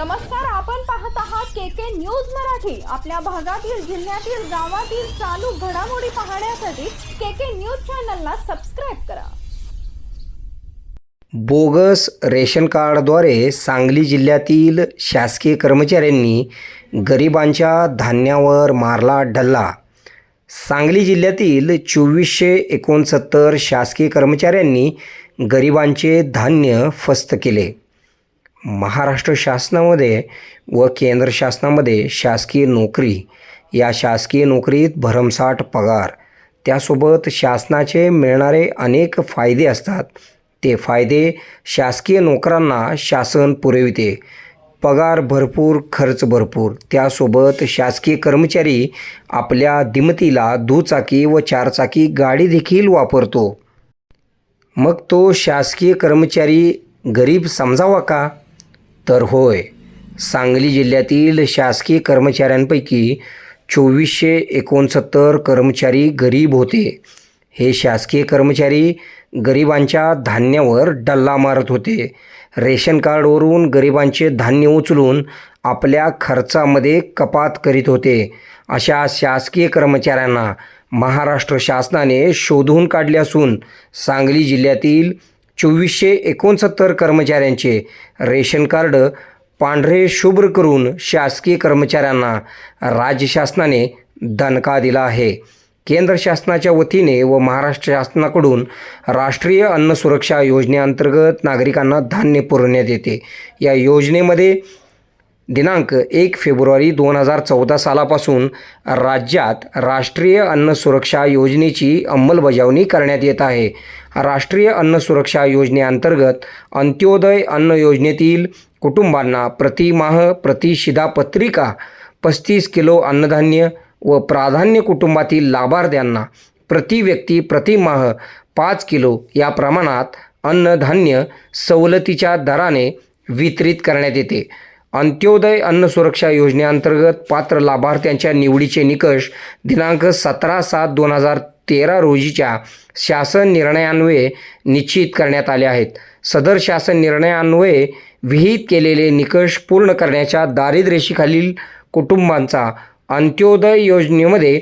नमस्कार आपण पाहत आहात के के न्यूज मराठी. आपल्या भागातील जिल्ह्यातील गावातील चालू घडामोडी पाहण्यासाठी के के न्यूज चॅनलला सबस्क्राईब करा. बोगस रेशन कार्डद्वारे सांगली जिल्ह्यातील शासकीय कर्मचाऱ्यांनी गरिबांच्या धान्यावर मारला डल्ला. सांगली जिल्ह्यातील चोवीसशे एकोणसत्तर शासकीय कर्मचाऱ्यांनी गरिबांचे धान्य फस्त केले. महाराष्ट्र शासनामध्ये व केंद्र शासनामध्ये शासकीय नोकरी या शासकीय नोकरीत भरमसाठ पगार. त्यासोबत शासनाचे मिळणारे अनेक फायदे असतात. ते फायदे शासकीय नोकरांना शासन पुरविते. पगार भरपूर खर्च भरपूर. त्यासोबत शासकीय कर्मचारी आपल्या दिमतीला दुचाकी व चारचाकी गाडी देखील वापरतो. मग तो शासकीय कर्मचारी गरीब समजावा का? तर होय. सांगली जिल्ह्यातील शासकीय कर्मचाऱ्यांपैकी चोवीसशे एकोणसत्तर कर्मचारी गरीब होते. हे शासकीय कर्मचारी गरिबांच्या धान्यावर डल्ला मारत होते. रेशन कार्डवरून गरिबांचे धान्य उचलून आपल्या खर्चामध्ये कपात करीत होते. अशा शासकीय कर्मचाऱ्यांना महाराष्ट्र शासनाने शोधून काढले असून सांगली जिल्ह्यातील चोवीसशे एकोणसत्तर कर्मचाऱ्यांचे रेशन कार्ड पांढरे शुभ्र करून शासकीय कर्मचाऱ्यांना राज्य शासनाने दणका दिला आहे. केंद्र शासनाच्या वतीने व महाराष्ट्र शासनाकडून राष्ट्रीय अन्न सुरक्षा योजनेअंतर्गत नागरिकांना धान्य पुरवण्यात येते. या योजनेमध्ये दिनांक एक फेब्रुवारी दोन हजार चौदा सालापासून राज्यात राष्ट्रीय अन्न सुरक्षा योजनेची अंमलबजावणी करण्यात येत आहे. राष्ट्रीय अन्न सुरक्षा योजनेअंतर्गत अंत्योदय अन्न योजनेतील कुटुंबांना प्रतिमाह प्रतिशिधापत्रिका पस्तीस किलो अन्नधान्य व प्राधान्य कुटुंबातील लाभार्थ्यांना प्रति व्यक्ती प्रतिमाह पाच किलो या प्रमाणात अन्नधान्य सवलतीच्या दराने वितरित करण्यात येते. अंत्योदय अन्न सुरक्षा योजनेअंतर्गत पात्र लाभार्थ्यांच्या निवडीचे निकष दिनांक सतरा सात दोन हजार तेरा रोजीच्या शासन निर्णयान्वये निश्चित करण्यात आले आहेत. सदर शासन निर्णयान्वये विहित केलेले निकष पूर्ण करण्याच्या दारिद्र्यरेषेखालील कुटुंबांचा अंत्योदय योजनेमध्ये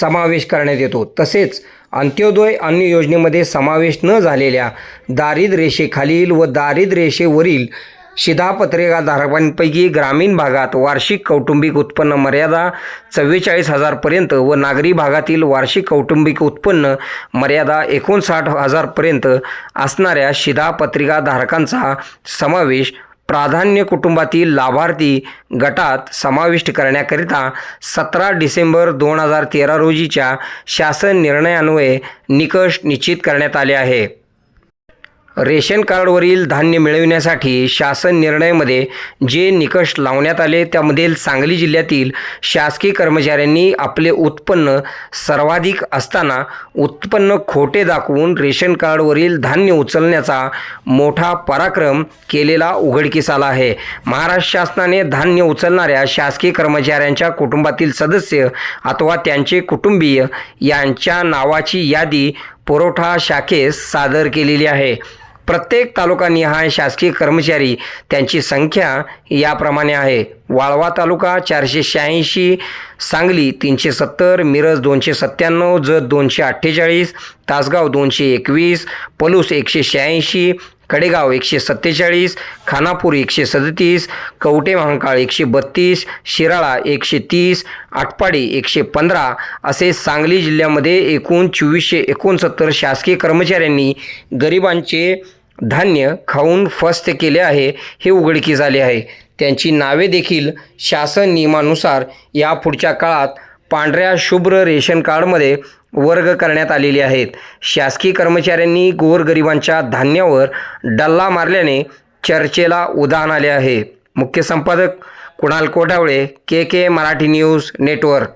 समावेश करण्यात येतो. तसेच अंत्योदय अन्न योजनेमध्ये समावेश न झालेल्या दारिद्र्यरेषेखालील व दारिद्र्यरेषेवरील शिधापत्रिकाधारकांपैकी ग्रामीण भागात वार्षिक कौटुंबिक उत्पन्न मर्यादा चव्वेचाळीस हजारपर्यंत व नागरी भागातील वार्षिक कौटुंबिक उत्पन्न मर्यादा एकोणसाठ हजारपर्यंत असणाऱ्या शिधापत्रिकाधारकांचा समावेश प्राधान्य कुटुंबातील लाभार्थी गटात समाविष्ट करण्याकरिता सतरा डिसेंबर दोन हजार तेरा रोजीच्या शासन निर्णयान्वये निकष निश्चित करण्यात आले आहे. रेशन कार्डवरील धान्य मिळविण्यासाठी शासन निर्णयामध्ये जे निकष लावण्यात आले त्यामधील सांगली जिल्ह्यातील शासकीय कर्मचाऱ्यांनी आपले उत्पन्न सर्वाधिक असताना उत्पन्न खोटे दाखवून रेशन कार्डवरील धान्य उचलण्याचा मोठा पराक्रम केलेला उघडकीस आला आहे. महाराष्ट्र शासनाने धान्य उचलणाऱ्या शासकीय कर्मचाऱ्यांच्या कुटुंबातील सदस्य अथवा त्यांचे कुटुंबीय यांच्या नावाची यादी पुरवठा शाखेस सादर केलेली आहे. प्रत्येक तालुकानिहाय शासकीय कर्मचारी त्यांची संख्या याप्रमाणे आहे. वाळवा तालुका चारशे शहाऐंशी सांगली तीनशे सत्तर मिरज दोनशे सत्त्याण्णव जत दोनशे अठ्ठेचाळीस तासगाव दोनशे एकवीस पलूस एकशे शहाऐंशी कडेगाव एकशे सत्तेचाळीस खानापूर एकशे सदतीस कवटे महांकाळ एकशे बत्तीस शिराळा एकशे तीस आटपाडी एकशे पंधरा असे सांगली जिल्ह्यामध्ये एकूण चोवीसशे एकोणसत्तर शासकीय कर्मचाऱ्यांनी गरिबांचे धान्य खाऊन फस्त केले आहे हे उघडकीस आले आहे. त्यांची नावे देखील शासन नियमानुसार या पुढच्या काळात पांढऱ्या शुभ्र रेशन कार्डमध्ये वर्ग करण्यात आलेले आहेत. शासकीय कर्मचाऱ्यांनी गोरगरिबांच्या धान्यावर डल्ला मारल्याने चर्चेला उदाहरण आले आहे. मुख्य संपादक Kunal Kothawale K K Marathi news network.